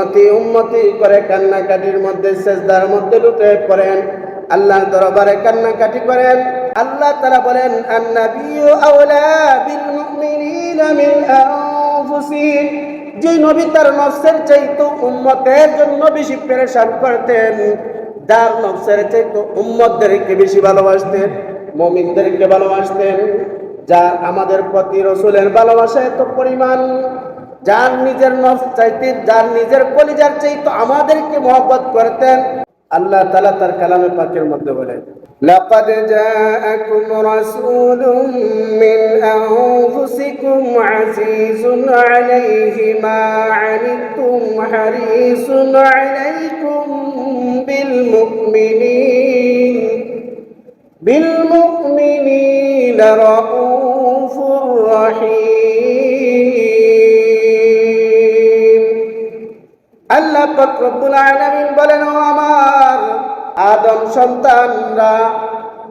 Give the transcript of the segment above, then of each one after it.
উম্মতি উম্মতি করে কান্নাকাটির মধ্যে, সেজদার মধ্যে লুটে পড়েন। আল্লাহর দরবারে কান্নাকাটি করেন। আল্লাহ তারা বলেন যে নবী তার নফসের চাইতো উম্মতের জন্য বেশি পেরেশান করতেন যার নফসের চাইতো উম্মতদেরকে বেশি ভালোবাসতেন, মমিনদেরকে ভালোবাসতেন, যা আমাদের প্রতি রসুলের ভালোবাসা এত পরিমাণ যার নিজের নফস চাইতে যার নিজের কলিজার চাইতো আমাদেরকে মহব্বত করতেন আল্লাহ তালা তার কালামে পাকের মধ্যে বলেন لقد جاءكم رسول من أنفسكم عزيز عليه ما عنتم حريص عليكم بالمؤمنين بالمؤمنين رؤوف رحيم পাক রব্বুল আলামিন বলেন, ও আমার আদম সন্তানরা,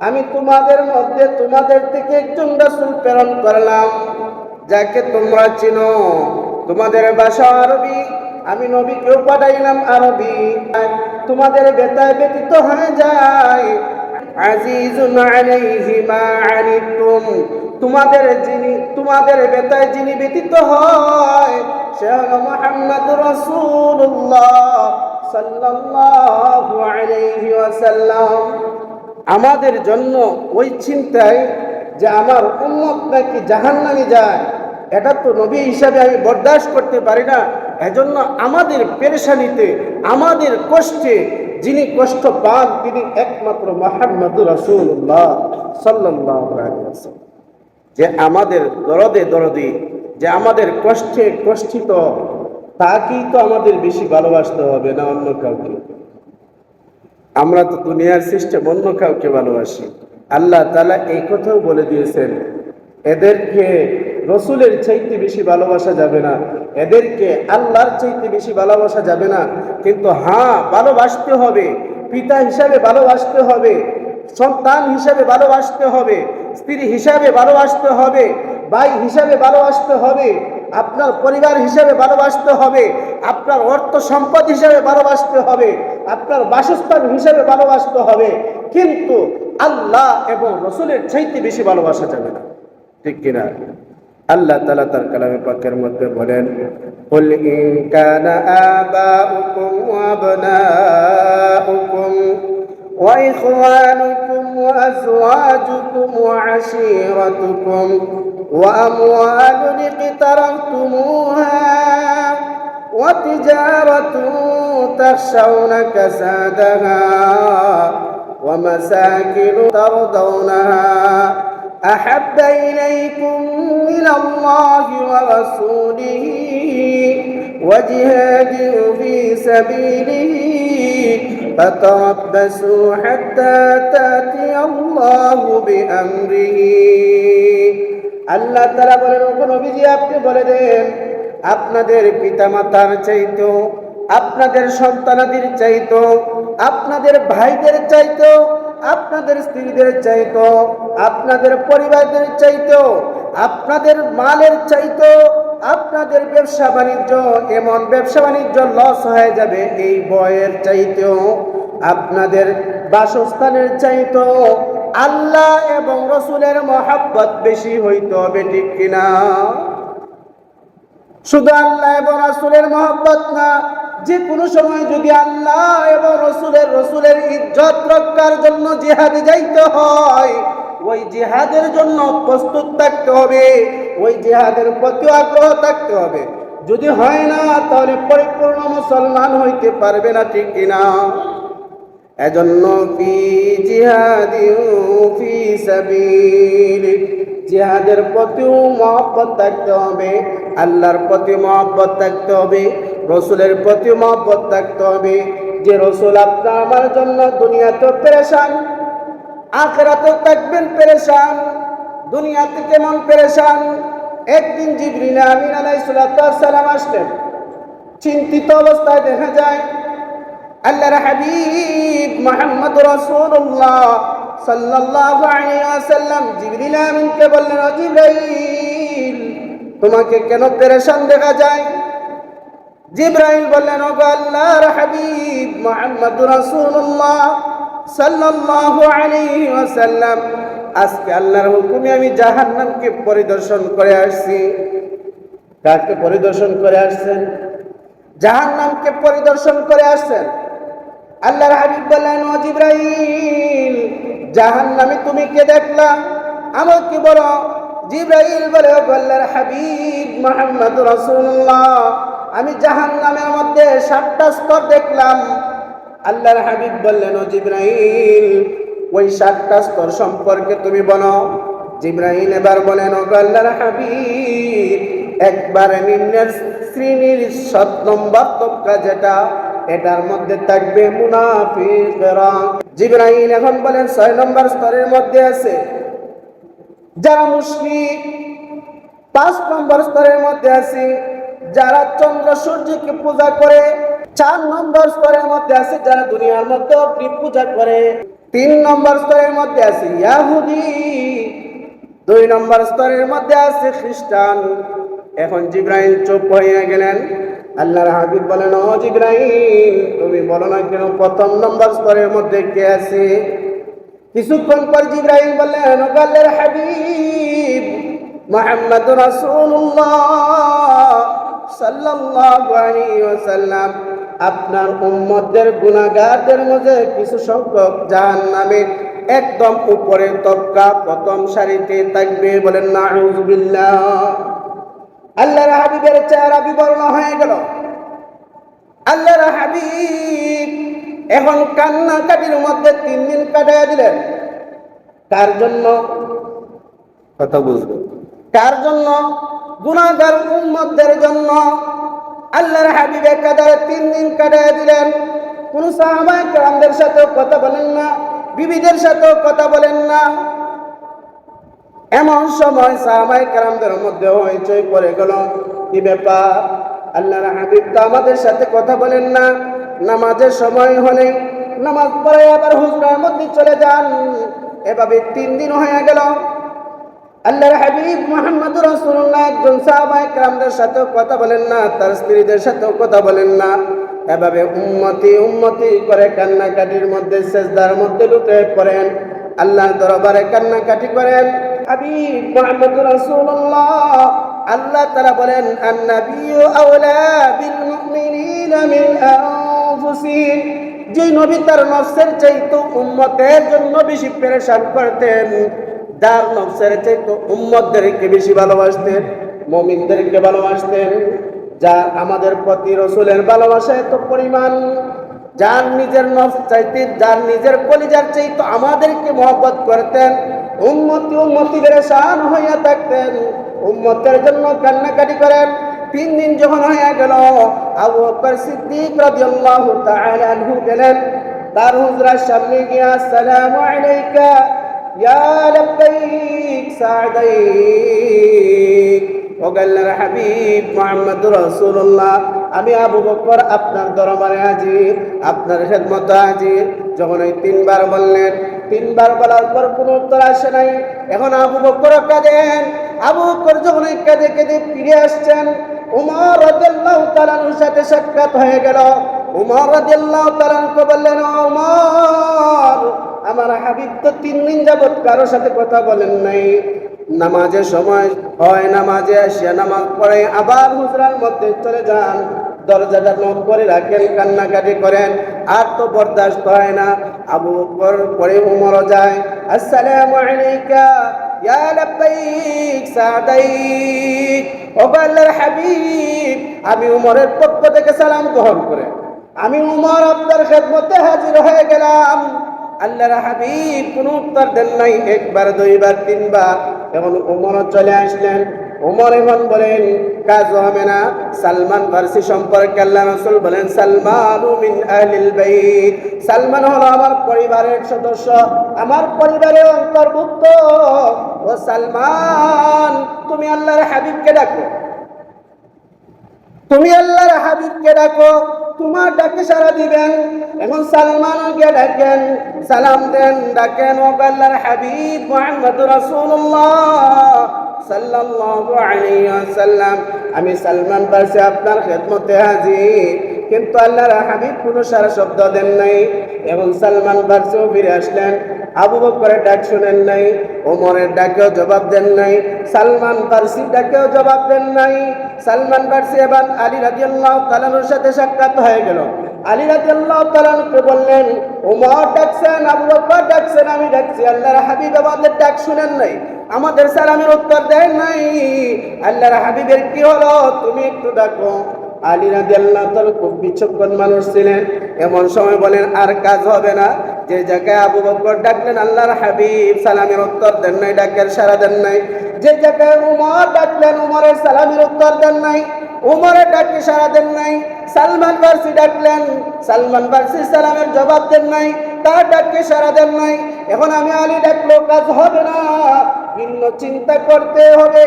আমি তোমাদের মধ্যে তোমাদের থেকে একজন রাসূল প্রেরণ করলাম, যাকে তোমরা চিনো। তোমাদের ভাষা আরবি, আমি নবীকেও পাঠাইলাম আরবি। তোমাদের বেতায় ব্যতীত হয়ে যায়। আজিজুন আলাইহি মা আনিতুম। তোমাদের যিনি, তোমাদের বেতায় যিনি ব্যতীত হয় হলো মুহাম্মদ রাসূলুল্লাহ সাল্লাল্লাহু আলাইহি ওয়াসাল্লাম আমাদের জন্য ওই চিন্তায় যে আমার উম্মত নাকি জাহান্নামে যায়, এটা তো নবী হিসাবে আমি বরদাস্ত করতে পারি না। এজন্য আমাদের পেরেশানিতে, আমাদের কষ্টে, যিনি কষ্ট পান, তিনি একমাত্র মাহমুদুর আলাইহি ওয়াসাল্লাম। যে আমাদের দরদে দরদি যে আমাদের কষ্টে কষ্টিত, তাকেই তো আমাদের বেশি ভালোবাসতে হবে না অন্য কাউকে? আমরা তো দুনিয়ার সিস্টেম অন্য কাউকে ভালোবাসি। আল্লাহ তালা এই কথাও বলে দিয়েছেন, এদেরকে রসুলের চাইতে বেশি ভালোবাসা যাবে না। এদেরকে আল্লাহর চাইতে বেশি ভালোবাসা যাবে না। কিন্তু হ্যাঁ ভালোবাসতে হবে। পিতা হিসাবে ভালোবাসতে হবে। সন্তান হিসাবে ভালোবাসতে হবে। স্ত্রী হিসাবে ভালোবাসতে হবে। ভাই হিসাবে ভালোবাসতে হবে আপনার পরিবার হিসাবে ভালোবাসতে হবে আপনার অর্থ সম্পদ হিসাবে ভালোবাসতে হবে আপনার বাসস্থান হিসাবে ভালোবাসতে হবে কিন্তু আল্লাহ এবং রসুলের চাইতে বেশি ভালোবাসা যাবে না ঠিক কিনা আল্লাহ তালা তার কালামে পাকের মধ্যে বলেন قل إن كان آباؤكم وأبناؤكم وإخوانكم وأزواجكم وعشيرتكم وأموال اقترفتموها وتجارة تخشون كسادها ومساكن ترضونها أحب إليكم من الله ورسوله وجهاد في سبيله فتربصوا حتى تأتي الله بأمره আল্লাহ তারা বলেন ও নবীজি, আপনি বলে দেন, আপনাদের পিতামাতার চাইতো, আপনাদের সন্তানাদের চাইতো, আপনাদের ভাইদের চাইতো, আপনাদের স্ত্রীদের চাইতো, আপনাদের পরিবারদের চাইতো, আপনাদের মালের চাইতো, আপনাদের ব্যবসা বাণিজ্য, এমন ব্যবসা বাণিজ্য লস হয়ে যাবে এই বয়ের চাইতেও আপনাদের বাসস্থানের চাইতো আল্লাহ এবং রসুলের মহাব্বত বেশি হইতে হবে, ঠিক কিনা? শুধু আল্লাহ এবং রসুলের মহব্বত না যে কোনো সময় যদি আল্লাহ এবং রসুলের রসুলের ইজ্জত রক্ষার জন্য জিহাদে যাইতে হয়, ওই জিহাদের জন্য প্রস্তুত থাকতে হবে, ওই জিহাদের প্রতি আগ্রহ থাকতে হবে। যদি হয় না, তাহলে পরিপূর্ণ মুসলমান হইতে পারবে না, ঠিক কিনা? এজন্য ফি জিহাদি ফি সাবিলি। জিহাদের প্রতিও মহব্বত থাকতে হবে, আল্লাহর প্রতি মহব্বত থাকতে হবে, রসুলের প্রতি মহব্বত থাকতে হবে। যে রসুল আপনার আমার জন্য দুনিয়াতে পেরেশান, আখেরাতেও থাকবেন পেরেশান দুনিয়াতে কেমন পেরেশান। একদিন জিবরিল আমিন আলাইসালাম আসলেন। চিন্তিত অবস্থায় দেখা যায়, আল্লাহর হাবিব মোহাম্মদ রাসূলুল্লাহ সাল্লাল্লাহু আলাইহি ওয়াসাল্লাম জিবরিল আমিনকে বললেন জিবরাইল, তোমাকে কেন পেরেশান দেখা যায়? জিব্রাইল বললেন, ওগো আল্লাহর হাবিব মুহাম্মদ রাসূলুল্লাহ সাল্লাল্লাহু আলাইহি ওয়াসাল্লাম, আজকে আল্লাহর হুকুমে আমি জাহান্নামকে পরিদর্শন করে আসছি। কাকে পরিদর্শন করে আসছেন? জাহান্নামকে পরিদর্শন করে আসছেন? আল্লাহর হাবিব বললেন জিব্রাইল, জাহান্নামে তুমি কে দেখলাম আমাকে বলো জিব্রাইল বলে আল্লাহর হাবিব মুহাম্মদ রাসূলুল্লাহ। আমি জাহান্নামের মধ্যে সাতটা স্তর দেখলাম। আল্লাহর হাবিব বললেন, ও জিব্রাইল, ওই সাতটা স্তর সম্পর্কে তুমি বলো। জিব্রাইল এবার বলেন ও আল্লাহর হাবিব, একবার নিম্নের শ্রেণির সাত নম্বর তবকা যেটা এটার মধ্যে থাকবে মুনাফিকরা। জিব্রাইল এখন বলেন ছয় নম্বর স্তরের মধ্যে আছে। যারা মুশরিক, পাঁচ নম্বর স্তরের মধ্যে আছে। যারা চন্দ্র সূর্যকে পূজা করে, চার নম্বর স্তরের মধ্যে আছে। যারা দুনিয়ার মধ্যে অগ্নি পূজা করে, তিন নম্বর স্তরের মধ্যে আছে ইয়াহুদি, দুই নম্বর স্তরের মধ্যে আছে খ্রিস্টান। এখন জিব্রাইল চুপ হয়ে গেলেন। আল্লাহর হাবিব বলেন, ও জিব্রাইল, তুমি বলো না কেন প্রথম নম্বর স্তরের মধ্যে কে আছে? কিছুক্ষণ পর জিব্রাইল বললেন আল্লাহর হাবিব মোহাম্মদ রাসূলুল্লাহ সাল্লাল্লাহু আলাইহি ওয়াসাল্লাম, আপনার উম্মতদের গুনাহগারদের মধ্যে কিছু সংখ্যক জাহান্নামে একদম উপরে তবকা প্রথম সারিতে থাকবে বলেন নাউযুবিল্লাহ আল্লাহর হাবিবের চেহারা বিবর্ণ হয়ে গেল। আল্লাহর হাবিব এখন কান্নাকাটির মধ্যে তিন দিন কাটাইয়া দিলেন। কার জন্য? কথা বুঝবে। কার জন্য? গুণাগার উম্মতদের জন্য। আল্লাহর হাবিবে কাদারে তিন দিন কাটাইয়া দিলেন। কোন সাহাবায়ে কেরামদের সাথেও কথা বলেন না বিবিদের সাথেও কথা বলেন না। এমন সময় সাহাবাই কারামদের মধ্যে হইচই পড়ে গেল। কি ব্যাপার? আল্লাহর হাবিব তো আমাদের সাথে কথা বলেন না। নামাজের সময় হলে নামাজ পড়ে আবার হুজরার মধ্যে চলে যান। এভাবে তিন দিন হয়ে গেল। আল্লাহর হাবিব মোহাম্মদ রসুল্লাহ একজন সাহাবাই কারামদের সাথেও কথা বলেন না, তার স্ত্রীদের সাথেও কথা বলেন না। এভাবে উন্মতি উন্মতি করে কান্নাকাটির মধ্যে শেষদার মধ্যে লুটে পড়েন। আল্লাহর দরবারে কান্নাকাটি করেন। হাবিব মুহাম্মদ রাসূলুল্লাহ। আল্লাহ তাআলা বলেন, আন-নাবিয়্যু আওলা বিল মুমিনিনা মিন আনফুসিহিম। যে নবী তার নফসের চাইতো উম্মতের জন্য বেশি পেরেশান করতেন, যার নফসের চাইতো উম্মতদেরকে বেশি ভালোবাসতেন, মুমিনদেরকে ভালোবাসতেন যা আমাদের প্রতি রসুলের ভালোবাসা এত পরিমাণ, যার নিজের নফ চাইতে, যার নিজের কলিজার চাইতো আমাদেরকে মহব্বত করতেন উম্মতি উম্মতি বেরেশান হইয়া থাকতেন। উম্মতের জন্য কান্নাকাটি করেন। তিন দিন যখন হয়ে গেল, আবু বকর সিদ্দিক রাদিয়াল্লাহু তাআলা আনহু গেলেন। তার হুজরার সামনে গিয়া, আসসালামু আলাইকা, ইয়া লাব্বাইক সাদাইক। ওগাল্লার হাবিব মোহাম্মদ রসুল্লাহ আমি আবু বকর আপনার দরবারে হাজির, আপনার খেদমত হাজির। যখন ওই তিনবার বললেন তিনবার বলার পর কোনো উত্তর আসে নাই। এখন আবু বকর কাঁদেন আবু বকর যখন কাঁদে কেঁদে ফিরে আসছেন, উমর রাদিয়াল্লাহু তাআলার সাথে সাক্ষাৎ হয়ে গেল। উমর রাদিয়াল্লাহু তাআলাকে বললেন উমর, আমার হাবিব তো তিন দিন যাবত কারোর সাথে কথা বলেন নাই। নামাজের সময় হয় নামাজে আসিয়া নামাজ পড়ে আবার হুজরার মধ্যে চলে যান। দরজাটা নক করে রাখেন, কান্নাকাটি করেন, আর তো বরদাস্ত হয় না। আবু বকর পরে উমর যায়। আসসালামু আলাইকা, ইয়া লাব্বাইক সাদাইক, ও আল্লাহর হাবিব, আমি উমরের পক্ষ থেকে সালাম গ্রহণ করে। আমি উমর আপনার খেদমতে হাজির হয়ে গেলাম। আল্লাহর হাবিব কোনো উত্তর দেন নাই, একবার, দুইবার, তিনবার। এখন উমর চলে আসলেন। উমর এখন বলেন কাজ হবে না। সালমান ফার্সি সম্পর্কে আল্লাহ রসুল বলেন, সালমান মিন আহলিল বাইত। সালমান হলো আমার পরিবারের সদস্য, আমার পরিবারের অন্তর্ভুক্ত। ও সালমান, তুমি আল্লাহর হাবিবকে ডাকো। তুমি আল্লাহর হাবিবকে ডাকো, তোমার ডাকে সারা দিবেন। এখন সালমানকে ডাকেন, সালাম দেন, ডাকেন ও আল্লাহর হাবিব মুহাম্মদ রাসূলুল্লাহ। সাল্লাল্লাহু আলাইহি ওয়াসাল্লাম। আমি সালমান পারছি আপনার খেদমতে হাজির। কিন্তু আল্লাহর হাবিব কোনো সারা শব্দ দেন নাই এবং সালমান পারসেও ফিরে আসলেন। আবু বকরের ডাক শুনেন নাই, ওমরের ডাকেও জবাব দেন নাই, সালমান পারসি ডাকেও জবাব দেন নাই। সালমান পারসি এবার আলী রাদিয়াল্লাহু তাআলার সাথে সাক্ষাৎ হয়ে গেল। আলী রাদিয়াল্লাহু তাআলাকে বললেন ওমর ডাকছেন, আবু বকর ডাকছেন, আমি ডাকছি। আল্লাহর হাবিব আমাদের ডাক শুনেন নাই। আমাদের সালামের উত্তর দেন নাই। আল্লাহর হাবিবের কি হলো? তুমি একটু ডাকো। আলী রাজি আল্লাহ খুব বিচক্ষণ মানুষ ছিলেন। এমন সময় বলেন, আর কাজ হবে না। যে জায়গায় আবু বকর ডাকলেন, আল্লাহর হাবিব সালামের উত্তর দেন নাই, ডাকের সারা দেন নাই। যে জায়গায় উমর ডাকলেন, উমরের সালামের উত্তর দেন নাই। উমরের ডাকে সারা দেন নাই, সালমান ফার্সি ডাকলেন, সালমান ফার্সি সালামের জবাব দেন নাই, তার ডাককে সারা দেন নাই। এখন আমি আলী ডাকলো, কাজ হবে না, ভিন্ন চিন্তা করতে হবে।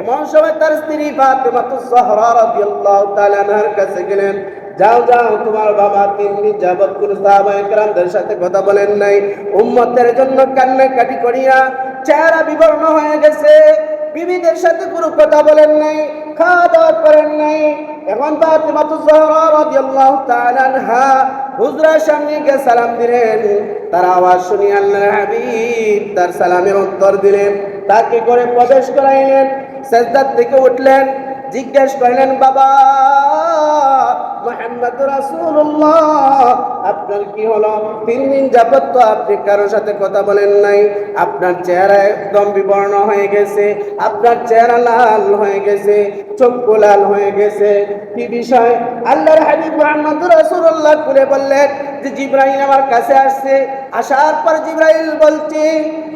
এমন সময় তার স্ত্রী ফাতেমাতু জহরা রাদিয়াল্লাহু তাআলা আনহার কাছে গেলেন, যাও যাও, তোমার বাবা তিন দিন যাবত কোন সাহাবায়ে সাথে কথা বলেন নাই। উম্মতের জন্য কান্নাকাটি করিয়া চেহারা বিবর্ণ হয়ে গেছে, বিবিদের সাথে কোনো কথা বলেন নাই। খাওয়া দাওয়া করেন নাই। এখন হুজরার সামনে গিয়ে সালাম দিলেন। তার আওয়াজ শুনি আল্লাহর হাবিব তার সালামের উত্তর দিলেন। তাকে করে প্রবেশ করাইলেন? সেজদার থেকে উঠলেন, জিজ্ঞেস করলেন, বাবা মোহাম্মদ রাসূলুল্লাহ। আপনার কি হলো? তিন দিন যাবত তো আপনি কারোর সাথে কথা বলেন নাই। আপনার চেহারা একদম বিবর্ণ হয়ে গেছে। আপনার চেহারা লাল হয়ে গেছে। চক্ষু লাল হয়ে গেছে। কি বিষয়? আল্লাহর হাবিব মোহাম্মদ রাসূলুল্লাহ করে বললেন যে, জিব্রাইল আমার কাছে আসছে। আসার পর জিব্রাইল বলছে,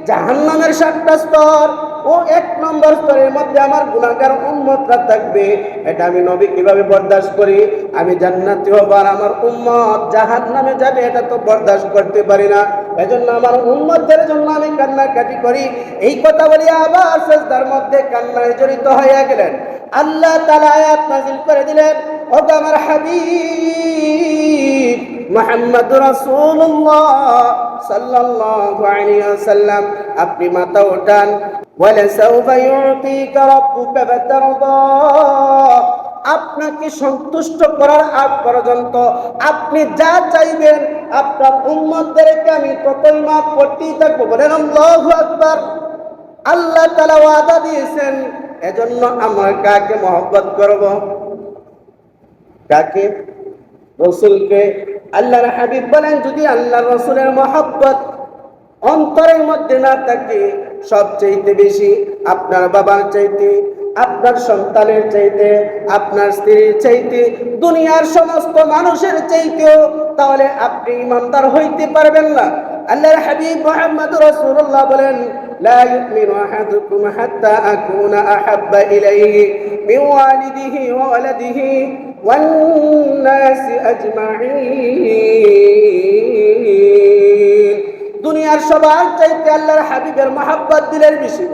জাহান্নামের সাতটা স্তর। ও এক নম্বর স্তরের মধ্যে আমার গুণাগার উম্মতরা থাকবে। এটা আমি নবী কীভাবে বরদাস্ত করি? আমি জান্নাতি হব আর আমার উম্মত জাহান্নামে যাবে, এটা তো বরদাস্ত করতে পারি না। এজন্য আমার উম্মতদের জন্য আমি কান্নাকাটি করি। এই কথা বলি আবার সেজদার মধ্যে কান্নায় জড়িত হয়ে গেলেন। আল্লাহ তাআলা আয়াত নাযিল করে দিলেন ও আমার হাবিব মোহাম্মদ রাসূলুল্লাহ সাল্লাল্লাহু আলাইহি ওয়াসাল্লাম আপনি মাথা ওঠান আপনাকে সন্তুষ্ট করার আগ পর্যন্ত আপনি যা চাইবেন আপনার উম্মতদেরকে আমি ততই মাফ করতেই থাকব। বলেন আকবার। আল্লাহ তাআলা ওয়াদা দিয়েছেন, এজন্য আমরা কাকে মহব্বত করব? কাকে? রসুলকে। আল্লাহর হাবিব বলেন, যদি আল্লাহ রসুলের মহব্বত অন্তরের মধ্যে না থাকে সবচেয়ে বেশি আপনার বাবার চাইতে আপনার সন্তানের চাইতে আপনার স্ত্রীর চাইতে দুনিয়ার সমস্ত মানুষের চাইতেও তাহলে আপনি ইমানদার হইতে পারবেন না আল্লাহর হাবিব মোহাম্মদ রাসূলুল্লাহ বলেন لا يؤمن أحدكم حتى أكون أحب إليه من والده وولده والناس أجمعين দুনিয়ার সবার চাইতে আল্লাহর হাবিবের মহাব্বত দিলের বেশি